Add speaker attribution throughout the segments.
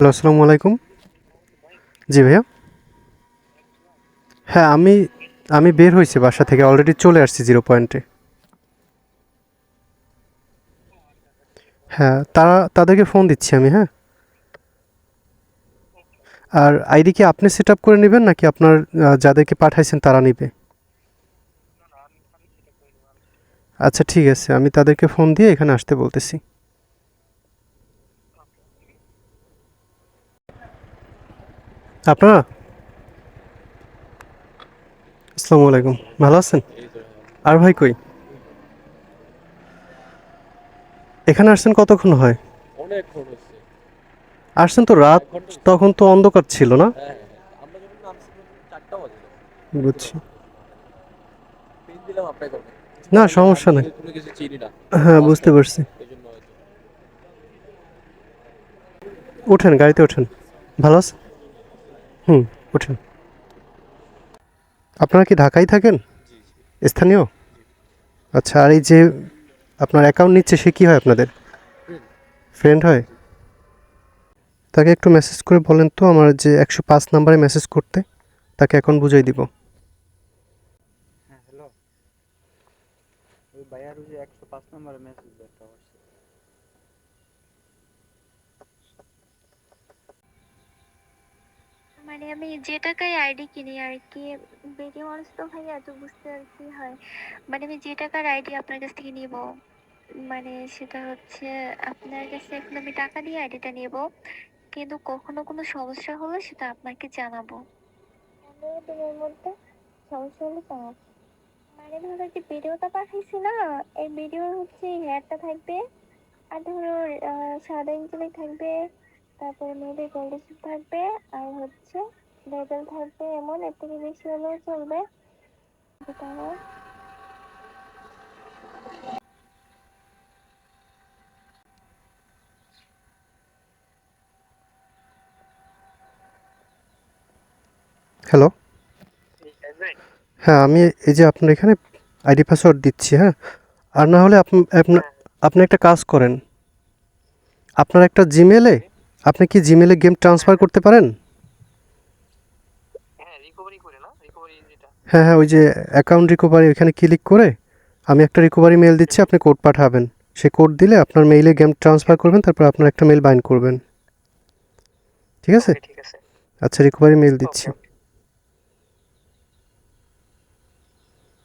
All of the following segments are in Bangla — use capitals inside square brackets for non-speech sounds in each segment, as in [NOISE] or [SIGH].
Speaker 1: হ্যালো, আসসালামু আলাইকুম। জি ভাইয়া। হ্যাঁ আমি আমি বের হয়েছি বাসা থেকে অলরেডি চলে আসছি জিরো পয়েন্টে হ্যাঁ তারা, তাদেরকে ফোন দিচ্ছি আমি হ্যাঁ? আর আইডি কি আপনি সেট আপ করে নেবেন নাকি আপনার যাদেরকে পাঠাইছেন তারা নেবে? আচ্ছা ঠিক আছে, আমি তাদেরকে ফোন দিয়ে এখানে আসতে বলতেছি। আপনারা? আসসালামু আলাইকুম। ভালো আছেন? আর ভাই কই? এখানে আসছেন কতক্ষণ হয়? আসছেন তো রাত তখন তো অন্ধকার ছিল না?
Speaker 2: হ্যাঁ হ্যাঁ বাজে
Speaker 1: বুঝছি। না সমস্যা নেই। হ্যাঁ বুঝতে পারছি। ওঠেন গাড়িতে ওঠেন ভালো আছেন? হুম, ওঠেন। আপনারা কি ঢাকায় থাকেন? স্থানীয়? আচ্ছা আর এই যে আপনার অ্যাকাউন্ট নিচ্ছে, সে কী হয় আপনাদের? ফ্রেন্ড হয়? তাকে একটু মেসেজ করে বলেন তো, আমার যে একশো পাঁচ নাম্বারে মেসেজ করতে, তাকে এখন বুঝাই দিব।
Speaker 3: হ্যাঁ হ্যালো ভাইয়ার ওই একশো পাঁচ নম্বরে মেসেজ
Speaker 4: মানে আমি যে টাকায় আইডি কিনি আর কি বেরিয়ে মানুষ তো ভাই এত বুঝতে আর কি হয়। মানে আমি যে টাকার আইডি আপনার কাছ থেকে নিব মানে সেটা হচ্ছে আপনার কাছে এখন আমি টাকা দিয়ে আইডিটা নেব, কিন্তু কখনো কোনো সমস্যা হলে সেটা আপনাকে জানাব। দিনের মধ্যে সমস্যা হলে জানাব মানে ধরো যে ভিডিওটা পাঠাইছি না, এই ভিডিওর হচ্ছে হেয়ারটা থাকবে, আর ধরো সাদা ইঞ্চলি থাকবে তারপরে মেয়েদের গোল্ডেন থাকবে আর হচ্ছে লেবেল থাকবে এমন এর থেকে বেশি হলেও চলবে।
Speaker 1: হ্যালো হ্যাঁ আমি এই যে আপনার এখানে আইডি পাসওয়ার্ড দিচ্ছি হ্যাঁ? আর না হলে আপনি আপনা- আপনি একটা কাজ করেন। আপনার একটা জিমেলে আপনি কি জিমেলে গেম ট্রান্সফার করতে পারেন?
Speaker 3: হ্যাঁ
Speaker 1: হ্যাঁ হ্যাঁ ওই যে অ্যাকাউন্ট রিকভারি ওইখানে ক্লিক করে আমি একটা রিকভারি মেল দিচ্ছি আপনি কোড পাঠাবেন। সে কোড দিলে আপনার মেইলে গেম ট্রান্সফার করবেন তারপর আপনার একটা মেল বাইন্ড করবেন। ঠিক আছে? আচ্ছা রিকভারি মেল দিচ্ছি।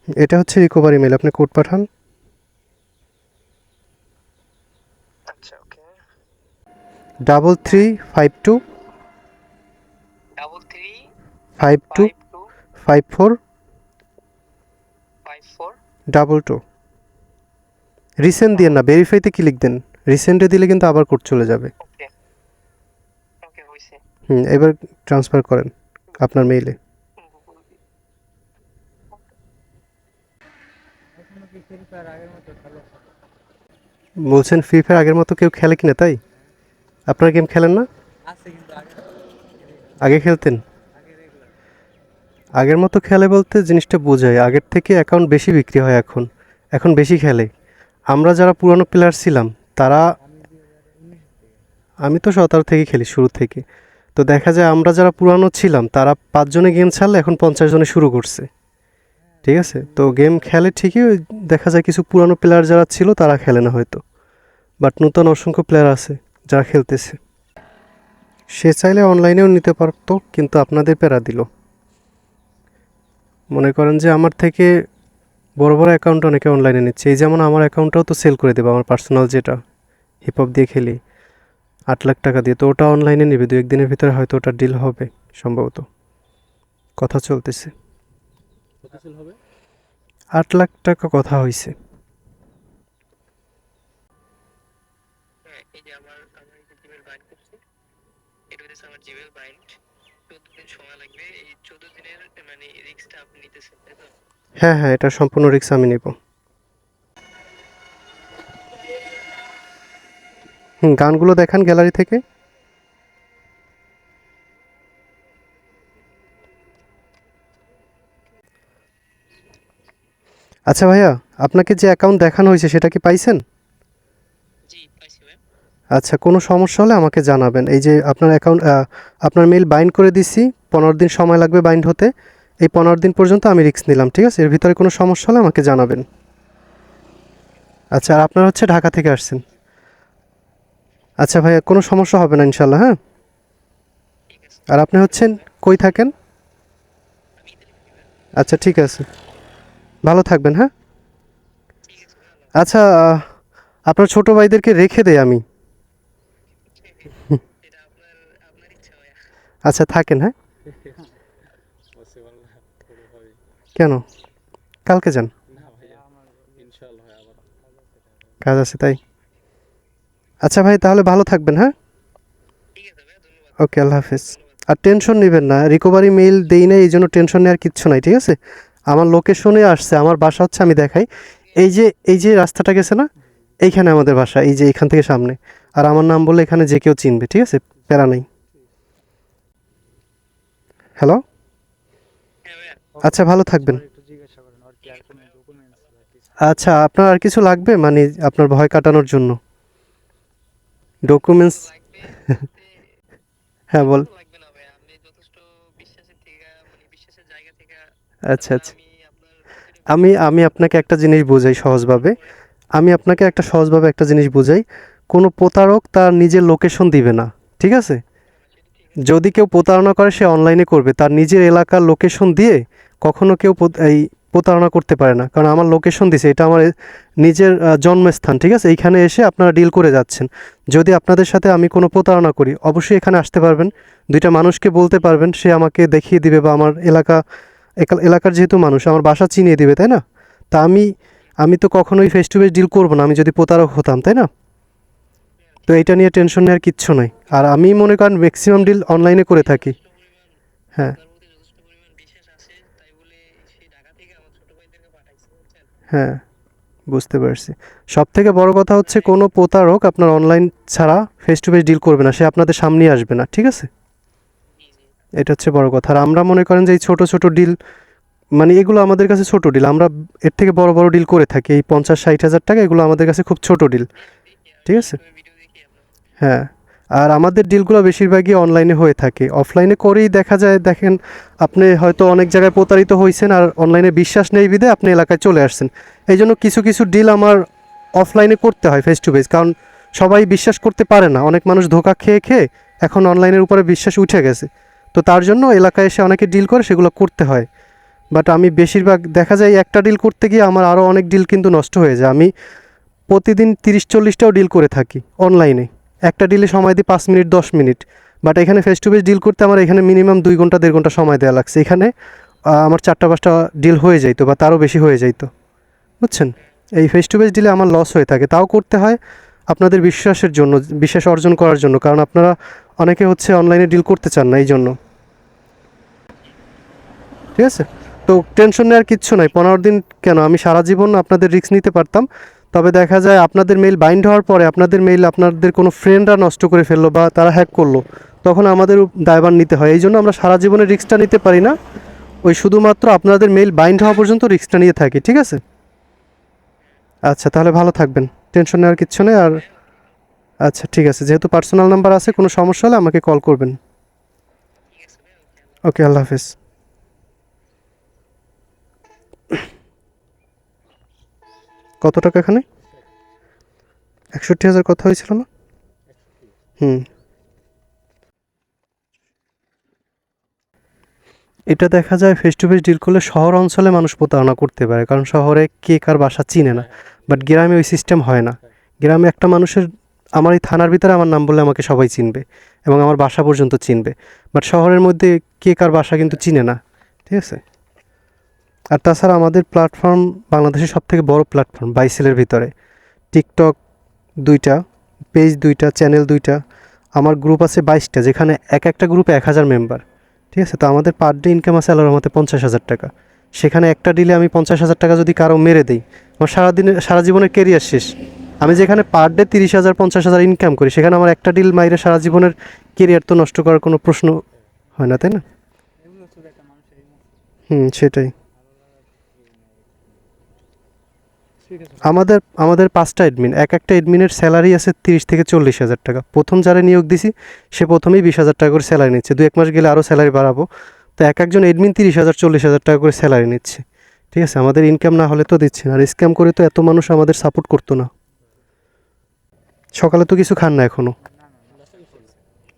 Speaker 1: এটা হচ্ছে রিকভারি মেল আপনি কোড পাঠান
Speaker 3: আচ্ছা okay
Speaker 1: double three five two
Speaker 3: double three
Speaker 1: five two
Speaker 3: five
Speaker 1: four
Speaker 3: five four
Speaker 1: double two recent দিয়ে না ভেরিফাইতে ক্লিক দেন। রিসেন্টে দিলে কিন্তু আবার কোড চলে যাবে। হুম এবার ট্রান্সফার করেন আপনার মেইলে বলছেন ফ্রি ফায়ার আগের মতো কেউ খেলে কিনা তাই? আপনার গেম খেলেন না?
Speaker 3: আগে।
Speaker 1: খেলতেন? আগের মতো খেলে বলতে জিনিসটা বোঝায়। আগের থেকে অ্যাকাউন্ট বেশি বিক্রি হয় এখন। এখন বেশি খেলে। আমরা যারা পুরানো প্লেয়ার ছিলাম তারা আমি তো সতেরো থেকে খেলি শুরু থেকে। তো দেখা যায় আমরা যারা পুরানো ছিলাম তারা পাঁচজনে গেম ছাড়লে এখন পঞ্চাশ জনে শুরু করছে। ঠিক আছে? তো গেম খেলে ঠিকই দেখা যায় কিছু পুরানো প্লেয়ার যারা ছিল তারা খেলে না হয়তো। বাট নতুন অসংখ্য প্লেয়ার আছে। যারা খেলতেছে। সে চাইলে অনলাইনেও নিতে পারতো কিন্তু আপনাদের প্যারা দিল। মনে করেন যে আমার থেকে বড় বড় অ্যাকাউন্ট অনেকে অনলাইনে নিচ্ছে। এই যেমন আমার অ্যাকাউন্টটাও তো সেল করে দেবো আমার পার্সোনাল যেটা হিপহপ দিয়ে খেলি। আট লাখ টাকা দিয়ে তো ওটা অনলাইনে নেবে দু একদিনের ভিতরে হয়তো ওটা ডিল হবে সম্ভবত। কথা চলতেছে। আট লাখ টাকা কথা হয়েছে
Speaker 3: হ্যাঁ এই যে আমার আমার এই যে জিমেল বাইন্ড করছি এটা হচ্ছে আমার জিমেল বাইন্ড চোদ্দ দিন সময় লাগবে এই চোদ্দ দিনের মানে রিস্কটা আপনি নিতেছেন তাই তো
Speaker 1: হ্যাঁ হ্যাঁ এটা সম্পূর্ণ রিক্স আমি নেব। হুম, গানগুলো দেখান গ্যালারি থেকে। আচ্ছা ভাইয়া, আপনাকে যে অ্যাকাউন্ট দেখানো হয়েছে সেটা কি পাইছেন? আচ্ছা কোনো সমস্যা হলে আমাকে জানাবেন। এই যে আপনার অ্যাকাউন্ট আপনার মেইল বাইন্ড করে দিছি, পনেরো দিন সময় লাগবে বাইন্ড হতে। এই পনেরো দিন পর্যন্ত আমি রিস্ক নিলাম, ঠিক আছে? এর ভিতরে কোনো সমস্যা হলে আমাকে জানাবেন। আচ্ছা আর আপনার হচ্ছে ঢাকা থেকে আসছেন। আচ্ছা ভাইয়া, কোনো সমস্যা হবে না ইনশাল্লাহ হ্যাঁ? আর আপনি হচ্ছেন, কই থাকেন? আচ্ছা ঠিক আছে। ভালো থাকবেন হ্যাঁ? আচ্ছা আপনার ছোটো ভাইদেরকে রেখে দেই আমি
Speaker 3: হাফেজ। এটা আপনার আপনার ইচ্ছা ভাই
Speaker 1: আচ্ছা থাকেন হ্যাঁ? কেন? কালকে যান? কাজ আছে, তাই? আচ্ছা ভাই, তাহলে ভালো থাকবেন হ্যাঁ? ওকে, আল্লাহ হাফেজ। আর টেনশন নেবেন না রিকভারি মেইল দেই না এই জন্য টেনশন নেওয়ার কিচ্ছু নাই, ঠিক আছে? আমার লোকেশনে আসছে, আমার বাসা হচ্ছে, আমি দেখাই। এই যে এই যে রাস্তাটা গেছে না, এইখানে আমাদের বাসা, এই যে এইখান থেকে সামনে। আর আমার নাম বললে এখানে যে কেউ চিনবে, ঠিক আছে? প্যারা নেই। হ্যালো
Speaker 3: হ্যাঁ
Speaker 1: আচ্ছা ভালো থাকবেন। আচ্ছা আপনার আর কিছু লাগবে? মানে আপনার ভয় কাটানোর জন্য। ডকুমেন্টস [LAUGHS] হ্যাঁ বল। আচ্ছা আচ্ছা।
Speaker 3: আমি
Speaker 1: আমি আপনাকে একটা জিনিস বোঝাই সহজভাবে। আমি আপনাকে একটা সহজভাবে একটা জিনিস বোঝাই। কোনো প্রতারক তার নিজের লোকেশন দিবে না, ঠিক আছে? যদি কেউ প্রতারণা করে, সে অনলাইনে করবে। তার নিজের এলাকার লোকেশন দিয়ে কখনো কেউ এই প্রতারণা করতে পারে না। কারণ আমার লোকেশন দিছে, এটা আমার নিজের জন্মস্থান, ঠিক আছে? এইখানে এসে আপনারা ডিল করে যাচ্ছেন। যদি আপনাদের সাথে আমি কোনো প্রতারণা করি, অবশ্যই এখানে আসতে পারবেন। দুইটা মানুষকে বলতে পারবেন, সে আমাকে দেখিয়ে দিবে বা আমার এলাকা এলাকার যেহেতু মানুষ, আমার বাসা চিনিয়ে দিবে, তাই না? তা আমি আমি তো কখনোই ফেস টু ফেস ডিল করব না। আমি যদি প্রতারক হতাম, তাই না? তো এটা নিয়ে টেনশন নেওয়ার কিচ্ছু নাই। আর আমি মনে করেন ম্যাক্সিমাম ডিল অনলাইনে করে থাকি। হ্যাঁ। হ্যাঁ বুঝতে পারছি। সব থেকে বড় কথা হচ্ছে কোনো প্রতারক আপনার অনলাইন ছাড়া ফেস টু ফেস ডিল করবে না, সে আপনাদের সামনে আসবে না, ঠিক আছে? এটা হচ্ছে বড় কথা। আর আমরা মনে করেন যে এই ছোটো ছোটো ডিল মানে এগুলো আমাদের কাছে ছোট ডিল আমরা এর থেকে বড় বড় ডিল করে থাকি। এই পঞ্চাশ, ষাট হাজার টাকা এগুলো আমাদের কাছে খুব ছোট ডিল ঠিক আছে? হ্যাঁ আর আমাদের ডিলগুলো বেশিরভাগই অনলাইনে হয়ে থাকে। অফলাইনে করেই দেখা যায়, দেখেন আপনি হয়তো অনেক জায়গায় প্রতারিত হয়েছেন আর অনলাইনে বিশ্বাস নেই বিদে আপনি এলাকায় চলে আসছেন। এই জন্য কিছু কিছু ডিল আমার অফলাইনে করতে হয় ফেস টু ফেস কারণ সবাই বিশ্বাস করতে পারে না। অনেক মানুষ ধোকা খেয়ে খেয়ে এখন অনলাইনের উপরে বিশ্বাস উঠে গেছে। তো তার জন্য এলাকায় এসে অনেকে ডিল করে, সেগুলো করতে হয়। বাট আমি বেশিরভাগ, দেখা যায় একটা ডিল করতে গিয়ে আমার আরও অনেক ডিল কিন্তু নষ্ট হয়ে যায়। আমি প্রতিদিন তিরিশ, চল্লিশটাও ডিল করে থাকি অনলাইনে একটা ডিলে সময় দিই পাঁচ মিনিট, দশ মিনিট। বাট এখানে ফেস টু ফেস ডিল করতে আমার এখানে মিনিমাম দুই ঘণ্টা, দেড় ঘণ্টা সময় দেওয়া লাগছে। এখানে আমার চারটা, পাঁচটা ডিল হয়ে যাইতো বা তারও বেশি হয়ে যাইতো। বুঝছেন? এই ফেস টু ফেস ডিলে আমার লস হয়ে থাকে। তাও করতে হয় আপনাদের বিশ্বাসের জন্য, বিশ্বাস অর্জন করার জন্য। কারণ আপনারা অনেকে হচ্ছে অনলাইনে ডিল করতে চান না এই জন্য ঠিক আছে? তো টেনশন নেওয়ার কিচ্ছু নাই। পনেরো দিন কেন? আমি সারা জীবন আপনাদের রিস্ক নিতে পারতাম। তবে দেখা যায় আপনাদের মেইল বাইন্ড হওয়ার পরে আপনাদের মেইল আপনাদের কোনো ফ্রেন্ডরা নষ্ট করে ফেলল বা তারা হ্যাক করল, তখন আমাদের দায়ভার নিতে হয়। এই জন্য আমরা সারা জীবনে রিস্কটা নিতে পারি না। ওই শুধুমাত্র আপনাদের মেইল বাইন্ড হওয়া পর্যন্ত রিক্সটা নিয়ে থাকি, ঠিক আছে? আচ্ছা তাহলে ভালো থাকবেন। টেনশন নেওয়ার কিচ্ছু নেই আর আচ্ছা ঠিক আছে। যেহেতু পার্সোনাল নাম্বার আছে, কোনো সমস্যা হলে আমাকে কল করবেন।
Speaker 3: ওকে
Speaker 1: আল্লাহ হাফেজ। কত টাকা এখানে? একষট্টি হাজার কথা হয়েছিল না? হুম। এটা দেখা যায় ফেস টু ফেস ডিল করলে শহর অঞ্চলে মানুষ প্রতারণা করতে পারে, কারণ শহরে কে কার বাসা চিনে না বাট গ্রামে ওই সিস্টেম হয় না। গ্রামে একটা মানুষের আমার এই থানার ভিতরে আমার নাম বললে আমাকে সবাই চিনবে, এবং আমার বাসা পর্যন্ত চিনবে বাট শহরের মধ্যে কে কার বাসা কিন্তু চিনে না, ঠিক আছে? আর তাছাড়া আমাদের প্ল্যাটফর্ম বাংলাদেশের সব থেকে বড় প্ল্যাটফর্ম বাইসেলের ভিতরে। টিকটক দুইটা পেজ দুইটা চ্যানেল দুইটা আমার গ্রুপ আছে বাইশটা যেখানে এক একটা গ্রুপে এক হাজার মেম্বার ঠিক আছে? তো আমাদের পার ডে ইনকাম আছে আল্লাহর মতে পঞ্চাশ হাজার টাকা। সেখানে একটা ডিলে আমি পঞ্চাশ হাজার টাকা যদি কারও মেরে দিই আমার সারাদিনের সারা জীবনের কেরিয়ার শেষ। আমি যেখানে পার ডে তিরিশ হাজার পঞ্চাশ হাজার ইনকাম করি সেখানে আমার একটা ডিল মাইরে সারা জীবনের কেরিয়ার তো নষ্ট করার কোনো প্রশ্ন হয় না তাই না? হুম সেটাই
Speaker 2: ঠিক আছে
Speaker 1: আমাদের আমাদের পাঁচটা এডমিন এক একটা এডমিনের স্যালারি আছে তিরিশ থেকে চল্লিশ হাজার টাকা। প্রথম যারা নিয়োগ দিছি, সে প্রথমেই বিশ হাজার টাকা করে স্যালারি নিচ্ছে। দু এক মাস গেলে আরও স্যালারি বাড়াবো। তো এক একজন এডমিন তিরিশ হাজার, চল্লিশ হাজার টাকা করে স্যালারি নিচ্ছে। ঠিক আছে? আমাদের ইনকাম না হলে তো দিচ্ছে না। আর স্ক্যাম করে তো এত মানুষ আমাদের সাপোর্ট করতো না। সকালে তো কিছু খান না এখনও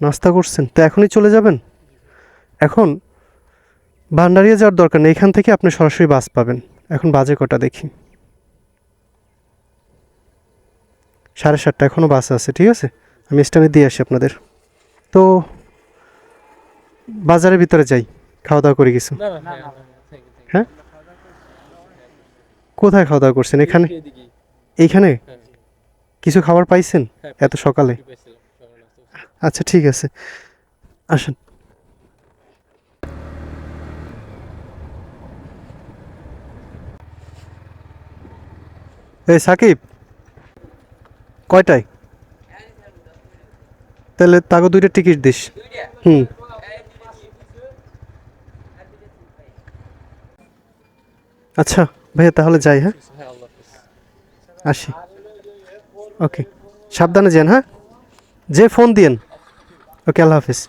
Speaker 1: নাস্তা করছেন? তো এখনই চলে যাবেন? এখন ভান্ডারিয়া যাওয়ার দরকার নেই। এখান থেকে আপনি সরাসরি বাস পাবেন। এখন বাজে কটা দেখি। সাড়ে সাতটা এখনও বাস আছে ঠিক আছে? আমি স্ট্যান্ডে দিয়ে আসি আপনাদের। তো বাজারের ভিতরে যাই খাওয়া দাওয়া করে কিছু। হ্যাঁ? কোথায় খাওয়া দাওয়া করছেন? এখানে? এইখানে?
Speaker 2: হ্যাঁ
Speaker 1: কিছু খাবার পাইছেন
Speaker 2: হ্যাঁ
Speaker 1: এত সকালে। আচ্ছা ঠিক আছে। আসেন। এই সাকিব কয়টায়? তাহলে তাকে দুইটা টিকিট দিস। হুম। আচ্ছা ভাইয়া তাহলে যাই হ্যাঁ? আসি। ওকে সাবধানে যান হ্যাঁ? যে ফোন দিয়েন। ওকে আল্লাহ হাফিজ।